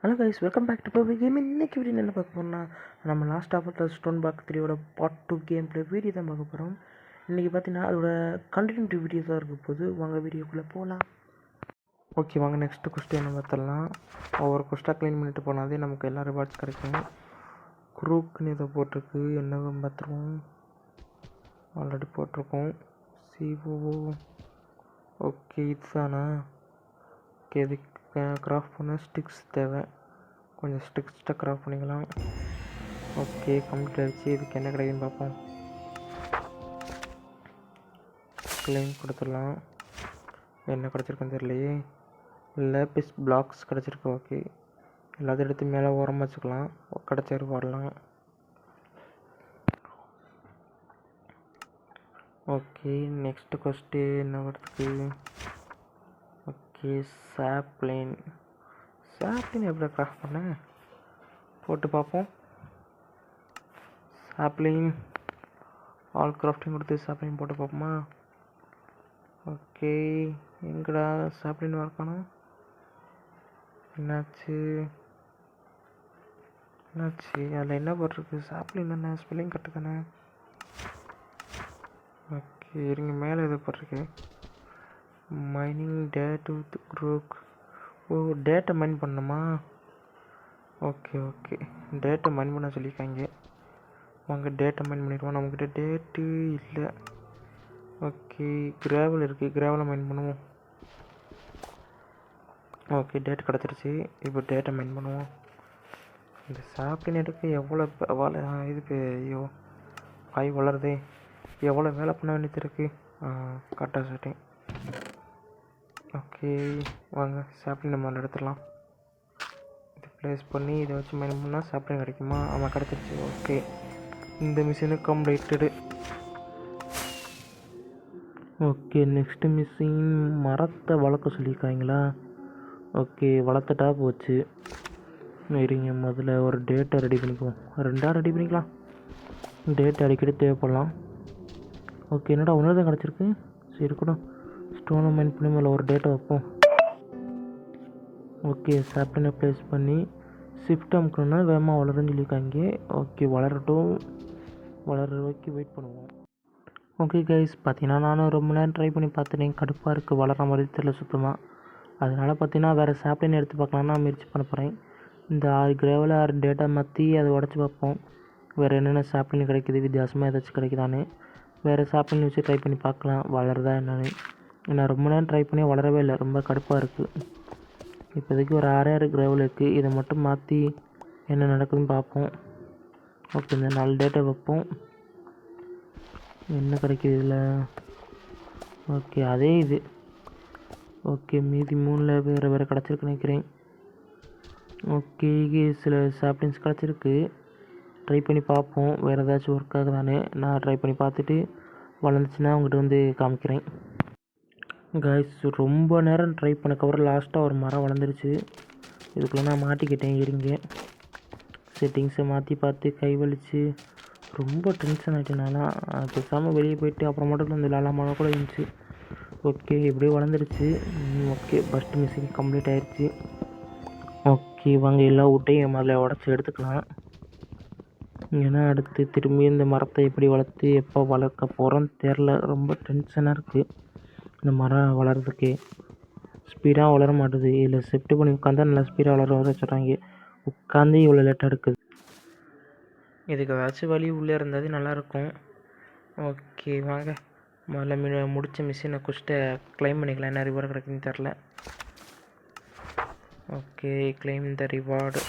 Hello guys welcome back to Pavi game இன்னைக்கு video என்ன பார்க்க போறோம்னா நம்ம last of the stone block த்ரீயோட part two game play video தான் பார்க்க போகிறோம் இன்றைக்கி பார்த்தீங்கன்னா அதோட கண்டினியூட்டி வீடியோ தான் இருக்க போது வாங்க வீடியோக்குள்ளே போகலாம் ஓகே வாங்க நெக்ஸ்ட்டு கொஸ்டின் என்ன பார்த்துடலாம். ஒவ்வொரு கொஸ்டாக க்ளீன் பண்ணிட்டு போனாதே நமக்கு எல்லா ரிவார்ட்ஸ் கிடைக்கும். குரூக்குன்னு இதை போட்டிருக்கு. என்ன பார்த்துருவோம். ஆல்ரெடி போட்டிருக்கோம். சிஓ ஓகே இதுதானா? ஓகே இதுக்கு கிராஃப்ட் பண்ண ஸ்டிக்ஸ் தேவை. கொஞ்சம் ஸ்டிக்ஸ்ட்டாக கிராஃப்ட் பண்ணிக்கலாம். ஓகே கம்ப்ளீட் ஆகிடுச்சு இதுக்கு என்ன கிடைக்குன்னு பார்ப்போம். கிளைம் கொடுத்துடலாம். என்ன கிடச்சிருக்குன்னு தெரியலையே. லேபிஸ் பிளாக்ஸ் கிடச்சிருக்கு. ஓகே. எல்லாத்தையும் எடுத்து மேலே ஓரமாக வச்சுக்கலாம். கிடச்ச வரலாம் ஓகே நெக்ஸ்ட் கொஸ்டின் என்ன வரதுக்கு ஓகே சாப்ளின். சாப்ளின் எப்படி கிராஃப்ட் பண்ணேன் போட்டு பார்ப்போம் சாப்ளின். ஆல் கிராஃப்டிங் கொடுத்து சாப்ளின் போட்டு பார்ப்போமா ஓகே எங்கடா சாப்ளின் வரக்கணும் என்னாச்சு? என்னாச்சு? அதில் என்ன போட்டிருக்கு சாப்ளின் தானே ஸ்பெல்லிங் கரெக்டு தானே? ஓகே இருங்க மேலே எது போட்டிருக்கு மைனிங் டேட் வித் குரூக் ஓ டேட்டை மைன் பண்ணணுமா ஓகே ஓகே டேட்டை மைன் பண்ண சொல்லியிருக்காங்க. வாங்க டேட்டை மைன் பண்ணிடுவோம். நம்மக்கிட்ட டேட்டு இல்லை. ஓகே கிராவல் இருக்குது கிராவலை மைன் பண்ணுவோம். ஓகே டேட் கிடச்சிருச்சு. இப்போ டேட்டை மைன் பண்ணுவோம். இந்த சாப்பிட்டு எடுக்க எவ்வளோ வேலை இது ஐயோ காய் வளருதே. எவ்வளோ வேலை பண்ண வேண்டியது இருக்குது கரெக்டாக சொல்லிட்டேன். ஓகே வாங்க சாப்பிட்டு நம்ம அதில் எடுத்துடலாம். இது ப்ளேஸ் பண்ணி இதை வச்சு மைன் பண்ணால் சாப்பிட்டு கிடைக்குமா? ஆமாம் கிடச்சிருச்சு. ஓகே. இந்த mission completed okay next mission மரத்தை வளர்க்க சொல்லியிருக்காங்களா? ஓகே வளர்த்துட்டா போச்சு. இருங்க முதல்ல ஒரு டேட்டை ரெடி பண்ணிக்குவோம். ரெண்டாக ரெடி பண்ணிக்கலாம். டேட் அடிக்கடி தேவைப்படலாம். ஓகே என்னடா ஒன்று தான் கிடச்சிருக்கு? சரி இருக்கட்டும். டோர்னமெண்ட் பண்ணி மேலே ஒரு டேட்டை வைப்போம். ஓகே சாப்டனை ப்ளேஸ் பண்ணி ஷிஃப்ட் அமுக்கணும்னா வேகமாக வளருன்னு சொல்லியிருக்காங்க. ஓகே வளரட்டும். வளர்கிற வரைக்கும் வெயிட் பண்ணுவோம். ஓகே கைஸ் பார்த்தீங்கன்னா நானும் ரொம்ப நேரம் ட்ரை பண்ணி பார்த்துட்டேன் கடுப்பாக இருக்குது வளர மாதிரி தெரியல சுத்தமாக அதனால் பார்த்தீங்கன்னா வேறு சாப்ளின் எடுத்து பார்க்கலான்னு முயற்சி பண்ண போகிறேன் இந்த ஆறு கிரேவில் ஆறு டேட்டா மாற்றி அதை உடச்சி பார்ப்போம். வேறு என்னென்ன சாப்ளின் கிடைக்குது வித்தியாசமாக ஏதாச்சும் கிடைக்குதான்னு. வேறு சாப்ளின் வச்சு ட்ரை பண்ணி பார்க்கலாம் வளருதா என்னன்னு. நான் ரொம்ப நேரம் ட்ரை பண்ணி வளரவே இல்லை. ரொம்ப கடுப்பாக இருக்குது இப்போதைக்கு ஒரு ஆறே ஆறு இருக்குது இதை மட்டும் மாற்றி என்ன நடக்குதுன்னு பார்ப்போம். ஓகே இந்த நாலு டேட்டா வைப்போம். என்ன கிடைக்கிது இதில்? ஓகே அதே இது. ஓகே மீதி மூணில் வேறு வேறு கிடச்சிருக்கு நினைக்கிறேன். ஓகே சில சாப்ளின்ஸ் கிடச்சிருக்கு. ட்ரை பண்ணி பார்ப்போம். வேறு ஏதாச்சும் ஒர்க் ஆகுதானே நான் ட்ரை பண்ணி பார்த்துட்டு வளர்ந்துச்சுன்னா உங்கள்கிட்ட வந்து காமிக்கிறேன். கைஸ் ரொம்ப நேரம் ட்ரை பண்ணக்கப்புறம் லாஸ்ட்டாக ஒரு மரம் வளர்ந்துருச்சு. இதுக்குள்ளே நான் மாட்டிக்கிட்டேன் இருங்க. செட்டிங்ஸை மாற்றி பார்த்து கை வலிச்சு. ரொம்ப டென்ஷன் ஆகிட்டேன் நான்லாம் பேசாமல் வெளியே போயிட்டு அப்புறம் மட்டும் இந்த லாலா மரம் கூட இருந்துச்சு. ஓகே இப்படியே வளர்ந்துருச்சு. ஓகே ஃபஸ்ட் மிஷின் கம்ப்ளீட் ஆயிடுச்சு ஓகே வாங்க எல்லா வீட்டையும் முதல்ல உடச்சி எடுத்துக்கலாம். ஏன்னா அடுத்து திரும்பி இந்த மரத்தை எப்படி வளர்த்து எப்போ வளர்க்க போகிறோன்னு தெரில ரொம்ப டென்ஷனாக இருக்குது இந்த மரம் வளர்கிறதுக்கு ஸ்பீடாக வளர மாட்டுது. இதில் ஷிஃப்ட் பண்ணி உட்காந்தா நல்லா ஸ்பீடாக வளர வர சொல்கிறாங்க உட்காந்து இவ்வளோ லேட்டாக எடுக்குது இதுக்கு ஏதாச்சும் வழி உள்ளே இருந்தது நல்லாயிருக்கும் ஓகே வாங்க. முதல்ல மி முடித்த மிஷினை குச்சிட்டு க்ளைம் பண்ணிக்கலாம். என்ன ரிவார்டு கிடைக்குன்னு தெரில okay claim the reward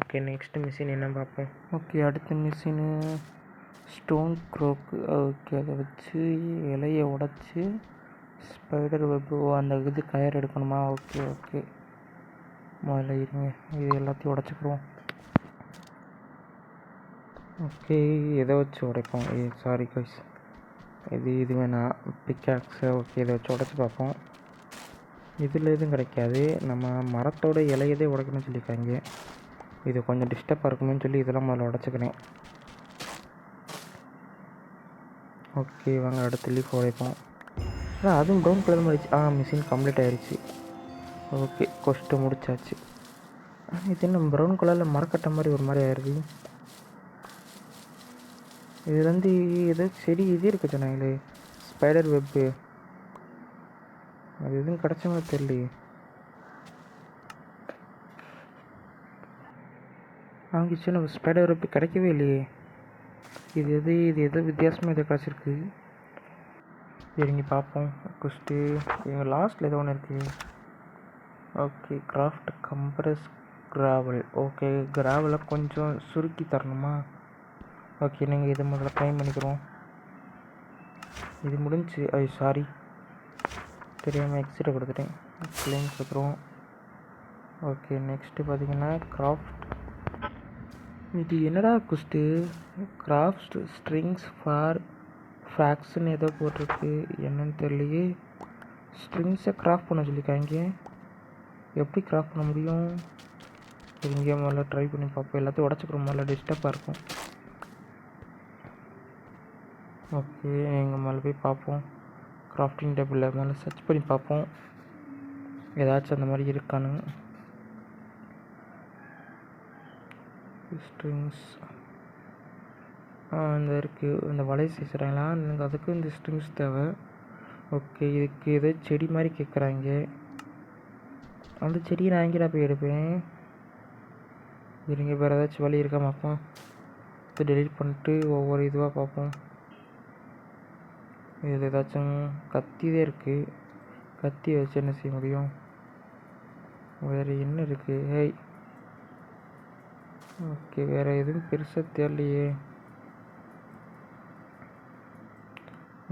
okay next mission என்ன பார்ப்போம்? ஓகே அடுத்த மிஷினு ஸ்டோன் க்ரோக்கு ஓகே அதை வச்சு இலையை உடச்சி ஸ்பைடர் வெப்பு அந்த இது கயர் எடுக்கணுமா? ஓகே ஓகே முதல்ல இருங்க. இது எல்லாத்தையும் உடச்சிக்கிடுவோம். ஓகே எதை வச்சு உடைப்போம்? ஏ சாரி கைஸ் இது இது வேணாம் பிக்காக்ஸு ஓகே இதை வச்சு உடச்சி பார்ப்போம். இதில் எதுவும் கிடைக்காது. நம்ம மரத்தோட இலையதே உடைக்கணும்னு சொல்லியிருக்காங்க. இது கொஞ்சம் டிஸ்டர்பாக இருக்குமேன்னு சொல்லி இதெல்லாம் முதல்ல உடச்சிக்கிறேன். ஓகே வாங்க அடுத்து லீஃப் உடைப்போம். ஆ அதுவும் ப்ரௌன் கலர் மாதிரி ஆ மிஷின் கம்ப்ளீட் ஆயிடுச்சு ஓகே கொஸ்ட்டு முடிச்சாச்சு. இது என்ன ப்ரௌன் கலரில் மரக்கட்டை மாதிரி ஒரு மாதிரி ஆயிடுது. இது வந்து ஏதோ செடி இது இருக்கு சொன்னாங்களே ஸ்பைடர் வெப்பு அது எதுவும் கிடச்ச மாதிரி தெரியலையே. அவங்க நம்ம ஸ்பைடர் வெப்பு கிடைக்கவே இல்லையே. இது எது இது எதோ வித்தியாசமாக எதோ கிடச்சிருக்கு? இறங்கி பார்ப்போம். குஸ்ட்டு இவங்க லாஸ்ட்டில் ஏதோ ஒன்று இருக்குது okay craft compress gravel okay கிராவலை கொஞ்சம் சுருக்கி தரணுமா? ஓகே நீங்கள் இது முதல்ல க்ளைம் பண்ணிக்கிறோம். இது முடிஞ்சு ஐ சாரி தெரியாமல் எக்ஸிட்டை கொடுத்துட்டேன். க்ளைம் கொடுத்துருவோம். ஓகே நெக்ஸ்ட்டு பார்த்தீங்கன்னா கிராஃப்ட் இது என்னடா குஸ்ட்டு கிராஃப்ட் ஸ்ட்ரிங்ஸ் ஃபார் ஃப்ராக்ஸ்னு ஏதோ போட்டிருக்கு. என்னன்னு தெரியலையே. ஸ்ட்ரிங்ஸை கிராஃப்ட் பண்ண சொல்லியிருக்காங்க. எப்படி கிராஃப்ட் பண்ண முடியும்? இங்கே முதல்ல ட்ரை பண்ணி பார்ப்போம். எல்லாத்தையும் உடச்சிக்கிறோம். முதல்ல டிஸ்டர்பாக இருக்கும். ஓகே எங்கள் மேலே போய் பார்ப்போம். கிராஃப்டிங் டேபிளில் மேலே சர்ச் பண்ணி பார்ப்போம். ஏதாச்சும் அந்த மாதிரி இருக்கானு ஸ்ட்ரிங்ஸ் இந்த இருக்குது இந்த வலை செய்கிறாங்களா எனக்கு அதுக்கு இந்த ஸ்ட்ரிங்ஸ் தேவை. ஓகே இதுக்கு ஏதோ செடி மாதிரி கேட்குறாங்க அந்த செடியை நான் எங்கேடா போய் எடுப்பேன்? இருங்க வேறு ஏதாச்சும் வழி இருக்கா பார்ப்போம். டெலிட் டெலீட் பண்ணிட்டு ஒவ்வொரு இதுவாக பார்ப்போம். இதில் ஏதாச்சும் கத்தி தான் இருக்குது கத்தி வச்சு என்ன செய்ய முடியும்? வேறு என்ன இருக்குது ஹேய் ஓகே வேறு எதுவும் பெருசாக தெரியலையே.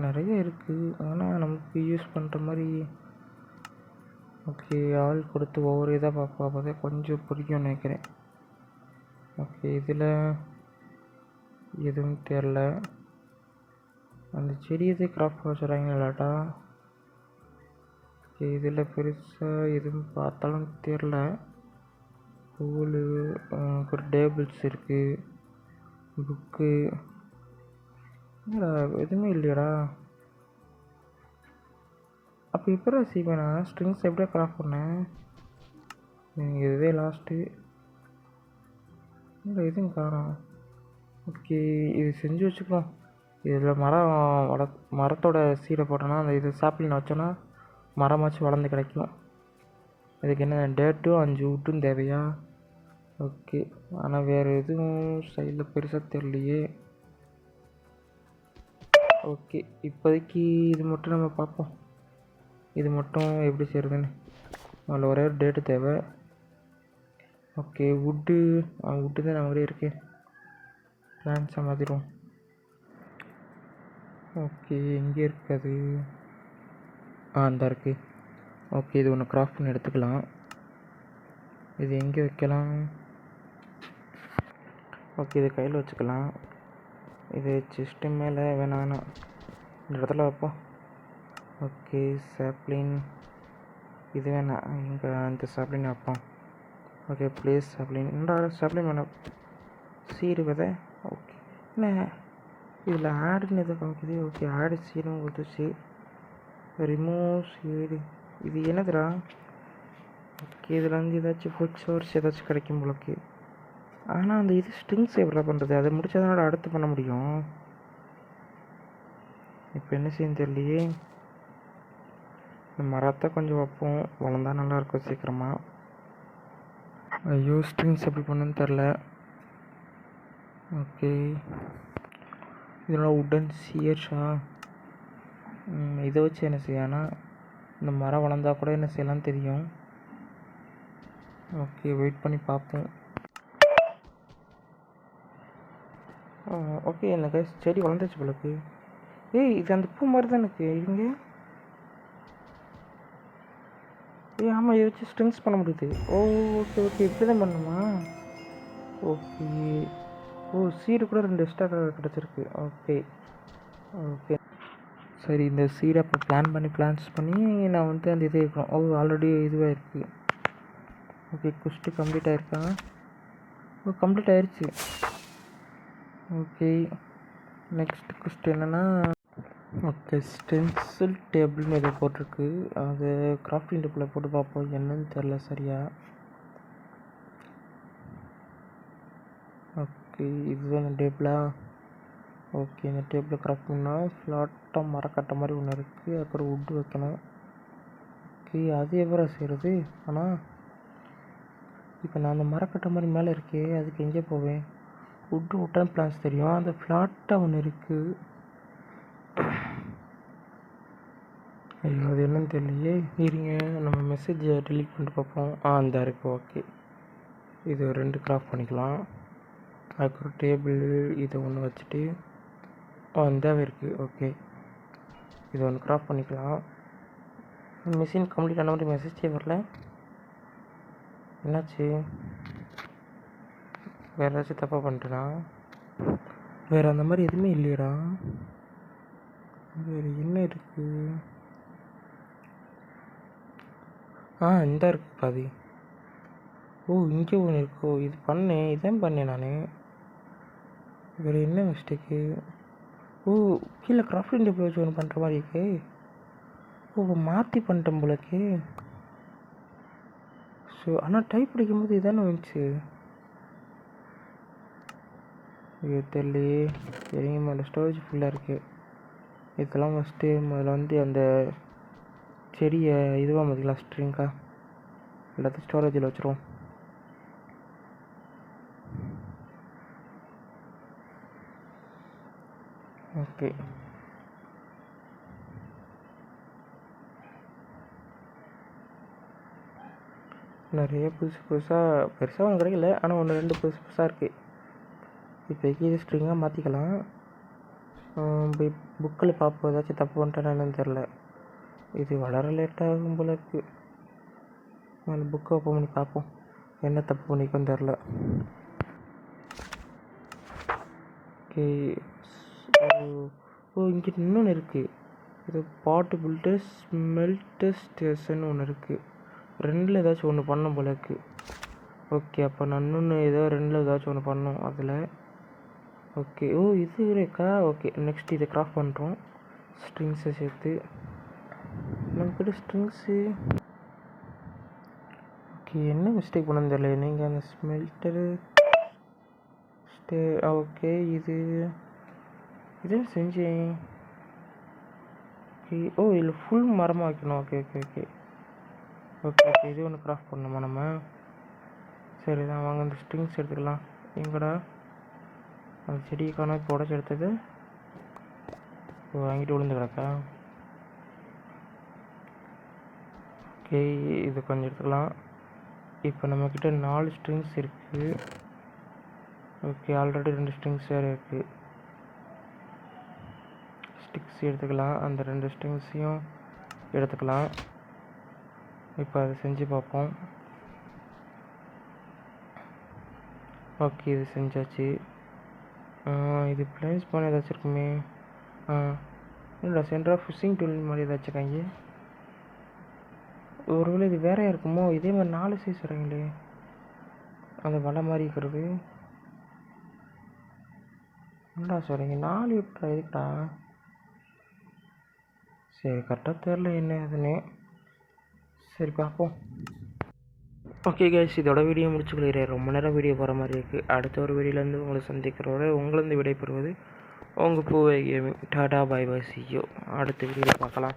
நிறைய இருக்குது ஆனால் நமக்கு யூஸ் பண்ணுற மாதிரி ஓகே ஆள் கொடுத்து ஒவ்வொரு இதாக பார்ப்போம் அப்போ தான் கொஞ்சம் பிடிக்கும்னு நினைக்கிறேன். ஓகே இதில் எதுவும் தெரில அந்த செடியதே கிராஃப்ட் பண்ண சொல்கிறாங்க இல்லாட்டா ஓகே இதில் பெருசாக எதுவும் பார்த்தாலும் தெரில ஸ்கூலு ஒரு டேபிள்ஸ் இருக்குது புக்கு என்னடா எதுவுமே இல்லையடா. அப்போ எப்படா நான்? ஸ்ட்ரிங்ஸ் எப்படியா கிராஃப்ட் பண்ணேன்? இதுவே லாஸ்ட்டு இல்லை எதுவும் காரணம் ஓகே இது செஞ்சு வச்சுக்கலாம். இதில் மரம் வள மரத்தோட சீடை போட்டோன்னா அந்த இது சாப்பிளின் வச்சோன்னா மரமாச்சும் வளர்ந்து கிடைக்கும். இதுக்கு என்ன டேட்டும் அஞ்சு விட்டும் தேவையா? ஓகே ஆனால் வேறு எதுவும் சைடில் பெருசாக தெரியலையே. ஓகே இப்போதைக்கு இது மட்டும் நம்ம பார்ப்போம். இது மட்டும் எப்படி செய்கிறதுன்னு அதில் ஒரே ஒரு டேட்டு தேவை. ஓகே வுட்டு வுட்டு தான் நம்மளே இருக்குது பிளான்ஸை மாற்றிடுவோம் ஓகே எங்கே இருக்குது ஆ அந்த இருக்குது ஓகே இது ஒன்று கிராஃப்ட் பண்ணி எடுத்துக்கலாம். இது எங்கே வைக்கலாம்? ஓகே இது கையில் வச்சுக்கலாம். இது செஸ்ட்டு மேலே வேணாம் வேணாம் இந்த இடத்துல வைப்போம் ஓகே சாப்ளின் இது வேணாம் இங்கே அந்த சாப்ளின் வைப்போம். ஓகே ப்ளேஸ் சாப்ளின் இந்த சாப்ளின் வேணாம் சீடு இருக்குதே ஓகே என்ன? இதில் ஆடுன்னு எதுவும் காமிக்குது? ஓகே ஆடு சீரும் கொடுத்துச்சு ரிமூவ் சீடு இது என்னதுடா? ஓகே இதில் வந்து ஏதாச்சும் ஃபுட் சோர்ஸ் ஏதாச்சும் கிடைக்கும் போலக்கு. ஆனால் அந்த இது ஸ்ட்ரிங்ஸ் எப்படி பண்ணுறது அதை முடிச்சாதான் அடுத்து பண்ண முடியும்? இப்போ என்ன செய்யும் தெரியலையே. இந்த மரத்தை கொஞ்சம் வைப்போம். வளர்ந்தா நல்லாயிருக்கும் சீக்கிரமாக ஐயோ ஸ்ட்ரிங்ஸ் எப்படி பண்ணுன்னு தெரில ஓகே இதெல்லாம் உடன் சியர்ஷா இதை வச்சு என்ன செய்யனா இந்த மரம் வளர்ந்தா கூட என்ன செய்யலாம்னு தெரியும். ஓகே வெயிட் பண்ணி பார்ப்போம். ஓகே எனக்கு செடி வளர்ந்துச்சு போலக்கு ஏய் இது அந்த பூ மாதிரி தான் எனக்கு இருங்க ஏய் ஆமாம் இதை வச்சு ஸ்ட்ரிங்ஸ் பண்ண முடியுது. ஓ ஓகே ஓகே இப்படி தான் பண்ணணுமா? ஓகே ஓ சீடு கூட ரெண்டு எக்ஸ்ட்ரா கிடச்சிருக்கு. ஓகே ஓகே சரி இந்த சீடை அப்போ பிளான் பண்ணி பிளான்ஸ் பண்ணி நான் வந்து அந்த இது இருக்கணும் ஓ ஆல்ரெடி இதுவாக இருக்குது ஓகே குஸ்ட்டு கம்ப்ளீட் ஆயிருக்கா? ஓ கம்ப்ளீட் ஆயிடுச்சு ஓகே நெக்ஸ்ட் கொஸ்டின் என்னென்னா ஓகே ஸ்டென்சில் டேபிள்னு ஏதோ போட்டிருக்கு. அது கிராஃப்டிங் டேபிளில் போட்டு பார்ப்போம் என்னன்னு தெரில சரியா. ஓகே இதுதான் இந்த டேபிளா ஓகே இந்த டேபிளில் கிராஃப்ட் பண்ணால் ஃப்ளாட்டாக மரக்கட்டை மாதிரி ஒன்று இருக்குது அப்புறம் வுட்டு வைக்கணும். ஓகே அது எவ்வளோ செய்கிறது ஆனால் இப்போ நான் அந்த மரக்கட்டை மாதிரி மேலே இருக்கே அதுக்கு எங்கே போவேன்? வுட்டு வுட்டன் பிளான்ஸ் தெரியும். அந்த ஃப்ளாட்டாக ஒன்று இருக்குது ஐயோ அது என்னன்னு தெரியலையே. இருங்க நம்ம மெசேஜை டெலீட் பண்ணிட்டு பார்ப்போம். ஆ அந்த இருக்குது ஓகே இது ரெண்டு கிராஃப் பண்ணிக்கலாம். அதுக்கப்புறம் டேபிள் இதை ஒன்று வச்சுட்டு. ஓ இந்த இருக்குது ஓகே இது ஒன்று கிராஃப் பண்ணிக்கலாம். மிஷின் கம்ப்ளீட் ஆன மாதிரி மெசேஜே வரல. என்னாச்சு? வேறு ஏதாச்சும் தப்பாக பண்ணிட்டேனா? வேறு அந்த மாதிரி எதுவுமே இல்லையடா. வேறு என்ன இருக்குது ஆ இந்த இருக்குது பாதி. ஓ இங்கே ஒன்று இருக்கோ? இது பண்ணேன் இதான் பண்ணேன் நான். வேறு என்ன மிஸ்டேக்கு ஓ கீழே கிராஃப்டிங் டேபிள் வச்சு ஒன்று பண்ணுற மாதிரி இருக்கு. ஓ மாற்றி பண்ணிட்டேன் போலக்கு ஸோ ஆனால் டைப் பிடிக்கும்போது இதானே வந்துச்சு. ஐயோ தெரியலையே சரிங்க மேலே ஸ்டோரேஜ் ஃபுல்லாக இருக்குது இதெல்லாம் ஃபஸ்ட்டு முதல்ல வந்து அந்த செடியை இதுவாக மதிக்கலாம் ஸ்ட்ரிங்காக எல்லாத்தையும் ஸ்டோரேஜில் வச்சுருவோம். ஓகே நிறைய புதுசு புதுசாக பெருசாக ஒன்றும் கிடைக்கல ஆனால் ஒன்று ரெண்டு புதுசு புதுசாக இருக்குது இப்போதைக்கு இது ஸ்ட்ரிங்காக மாற்றிக்கலாம் போய் புக்கில் பார்ப்போம். ஏதாச்சும் தப்பு பண்ணிட்டேனா என்னன்னு தெரில இது வளர லேட்டாகும் போல இருக்குது அந்த புக்கை ஓப்பன் பண்ணி பார்ப்போம். என்ன தப்பு பண்ணிக்கோன்னு தெரில ஓகே. ஓ இங்கே இன்னொன்று இருக்குது இது பாட்டு பில்ட்டு ஸ்மெல்ட்டு ஸ்டேஷன் ஒன்று இருக்குது ரெண்டில் ஏதாச்சும் ஒன்று பண்ணும் போல இருக்குது ஓகே அப்போ நான் இன்னொன்று ஏதோ ரெண்டில் ஏதாச்சும் ஒன்று பண்ணோம் அதில் ஓகே. ஓ இது இருக்கா ஓகே நெக்ஸ்ட் இதை கிராஃப்ட் பண்ணுறோம் ஸ்ட்ரிங்ஸை சேர்த்து. நம்மக்கிட்ட ஸ்ட்ரிங்ஸு ஓகே என்ன மிஸ்டேக் பண்ணது தெரியல. நீங்கள் அந்த ஸ்மெல்டரு ஸ்டே ஓகே இது. இது செஞ்சேன். ஓகே. ஓ இதில் ஃபுல் மரமாக வைக்கணும். Okay okay okay. Okay okay. இது ஒன்று கிராஃப்ட் பண்ணணுமா நம்ம? சரி தான் வாங்க இந்த ஸ்ட்ரிங்ஸ் எடுத்துக்கலாம். எங்கடா? அந்த செடியை காண இப்போ உடச்சி எடுத்தது வாங்கிட்டு விழுந்து கிடக்கா? ஓகே இது கொஞ்சம் எடுத்துக்கலாம். இப்போ நம்மக்கிட்ட நாலு ஸ்ட்ரிங்ஸ் இருக்குது ஓகே ஆல்ரெடி ரெண்டு ஸ்ட்ரிங்ஸ் வேறு இருக்குது ஸ்டிக்ஸ் எடுத்துக்கலாம். அந்த ரெண்டு ஸ்ட்ரிங்ஸையும் எடுத்துக்கலாம். இப்போ அதை செஞ்சு பார்ப்போம். ஓகே இது செஞ்சாச்சு. இது பிளேஸ் பண்ண ஏதாச்சும் இருக்குமே. இல்லை சென்டர் ஃபிஷிங் டூல் மாதிரி ஏதாச்சும் இருக்காங்க ஒருவேளை இது வேறையா இருக்குமோ? இதே மாதிரி நாலு சைஸ் வரீங்களே அந்த வலை மாதிரி இருக்கிறது. என்னடா சொல்கிறீங்க நாலு எப்படா எதுக்குடா? சரி கரெக்டாக தெரில என்ன அதுன்னு சரி பார்ப்போம். ஓகே கைஸ் இதோட வீடியோ முடிச்சுக்கிறேன் ரொம்ப நேரம் வீடியோ போகிற மாதிரி இருக்குது அடுத்த ஒரு வீடியோலேருந்து உங்களை சந்திக்கிறோட உங்களிருந்து விடைபெறுவது உங்கள் பூவை கேமிங் டாடா பாய் பாய் சியோ அடுத்த வீடியோவில் பார்க்கலாம்.